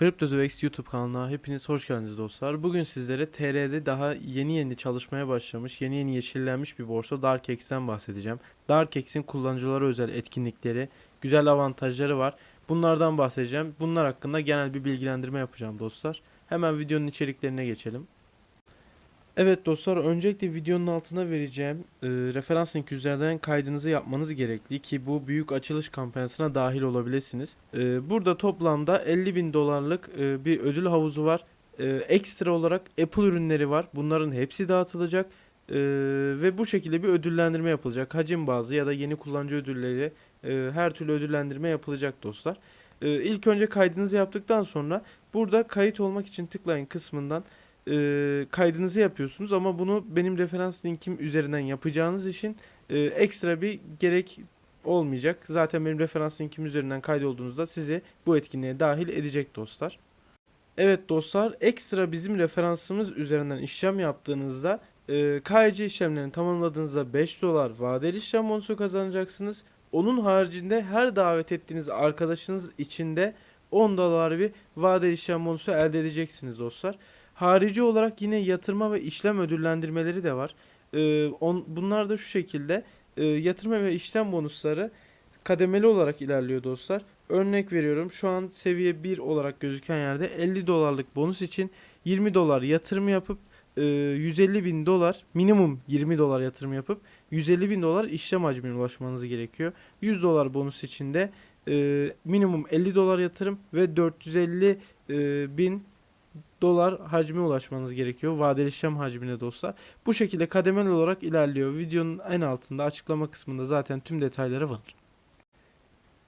CryptoZoex YouTube kanalına hepiniz hoş geldiniz dostlar. Bugün sizlere TR'de daha yeni yeni çalışmaya başlamış, yeni yeni yeşillenmiş bir borsa DarkX'ten bahsedeceğim. DarkX'in kullanıcılara özel etkinlikleri, güzel avantajları var. Bunlardan bahsedeceğim. Bunlar hakkında genel bir bilgilendirme yapacağım dostlar. Hemen videonun içeriklerine geçelim. Evet dostlar öncelikle videonun altına vereceğim e, referans link üzerinden kaydınızı yapmanız gerekli ki bu büyük açılış kampanyasına dahil olabilirsiniz. E, burada toplamda 50 bin dolarlık e, bir ödül havuzu var. E, ekstra olarak Apple ürünleri var. Bunların hepsi dağıtılacak. E, ve bu şekilde bir ödüllendirme yapılacak. Hacim bazlı ya da yeni kullanıcı ödülleri e, her türlü ödüllendirme yapılacak dostlar. E, ilk önce kaydınızı yaptıktan sonra burada kayıt olmak için tıklayın kısmından e, kaydınızı yapıyorsunuz ama bunu benim referans linkim üzerinden yapacağınız için e, ekstra bir gerek olmayacak. Zaten benim referans linkim üzerinden kaydolduğunuzda sizi bu etkinliğe dahil edecek dostlar. Evet dostlar ekstra bizim referansımız üzerinden işlem yaptığınızda e, KYC işlemlerini tamamladığınızda 5 dolar vadeli işlem bonusu kazanacaksınız. Onun haricinde her davet ettiğiniz arkadaşınız için de 10 dolar bir vadeli işlem bonusu elde edeceksiniz dostlar. Harici olarak yine yatırma ve işlem ödüllendirmeleri de var. Ee, on, bunlar da şu şekilde e, yatırma ve işlem bonusları kademeli olarak ilerliyor dostlar. Örnek veriyorum şu an seviye 1 olarak gözüken yerde 50 dolarlık bonus için 20 dolar yatırım yapıp e, 150 bin dolar minimum 20 dolar yatırım yapıp 150 bin dolar işlem hacmine ulaşmanız gerekiyor. 100 dolar bonus için de e, minimum 50 dolar yatırım ve 450 e, bin dolar hacme ulaşmanız gerekiyor. Vadeli işlem hacmine dostlar. Bu şekilde kademeli olarak ilerliyor. Videonun en altında açıklama kısmında zaten tüm detayları var.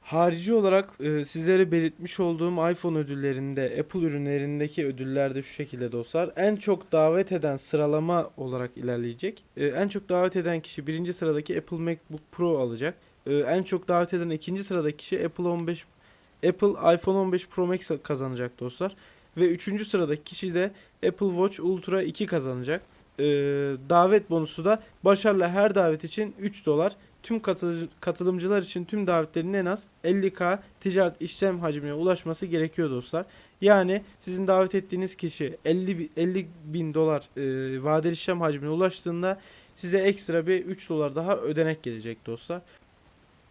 Harici olarak e, sizlere belirtmiş olduğum iPhone ödüllerinde, Apple ürünlerindeki ödüller de şu şekilde dostlar. En çok davet eden sıralama olarak ilerleyecek. E, en çok davet eden kişi birinci sıradaki Apple MacBook Pro alacak. E, en çok davet eden ikinci sıradaki kişi Apple 15 Apple iPhone 15 Pro Max kazanacak dostlar. Ve üçüncü sıradaki kişi de Apple Watch Ultra 2 kazanacak. Ee, davet bonusu da başarılı her davet için 3 dolar. Tüm katıl- katılımcılar için tüm davetlerin en az 50k ticaret işlem hacmine ulaşması gerekiyor dostlar. Yani sizin davet ettiğiniz kişi 50, bi- 50 bin dolar e, vadeli işlem hacmine ulaştığında size ekstra bir 3 dolar daha ödenek gelecek dostlar.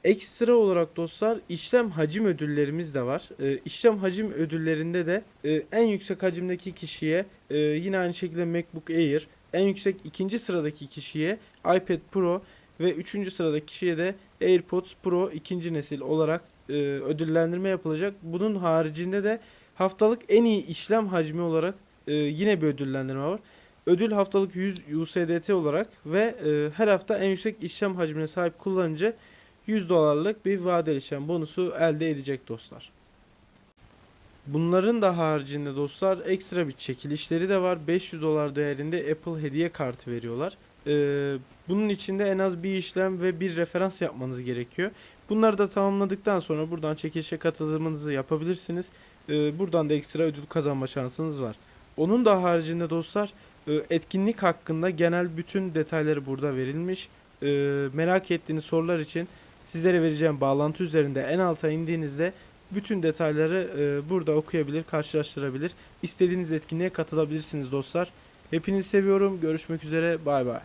Ekstra olarak dostlar işlem hacim ödüllerimiz de var. Ee, işlem hacim ödüllerinde de e, en yüksek hacimdeki kişiye e, yine aynı şekilde MacBook Air, en yüksek ikinci sıradaki kişiye iPad Pro ve üçüncü sıradaki kişiye de AirPods Pro ikinci nesil olarak e, ödüllendirme yapılacak. Bunun haricinde de haftalık en iyi işlem hacmi olarak e, yine bir ödüllendirme var. Ödül haftalık 100 USDT olarak ve e, her hafta en yüksek işlem hacmine sahip kullanıcı 100 dolarlık bir vadeli işlem bonusu elde edecek dostlar. Bunların da haricinde dostlar ekstra bir çekilişleri de var. 500 dolar değerinde Apple hediye kartı veriyorlar. Ee, bunun içinde en az bir işlem ve bir referans yapmanız gerekiyor. Bunları da tamamladıktan sonra buradan çekilişe katılımınızı yapabilirsiniz. Ee, buradan da ekstra ödül kazanma şansınız var. Onun da haricinde dostlar e, etkinlik hakkında genel bütün detayları burada verilmiş. Ee, merak ettiğiniz sorular için sizlere vereceğim bağlantı üzerinde en alta indiğinizde bütün detayları e, burada okuyabilir, karşılaştırabilir. İstediğiniz etkinliğe katılabilirsiniz dostlar. Hepinizi seviyorum. Görüşmek üzere. Bay bay.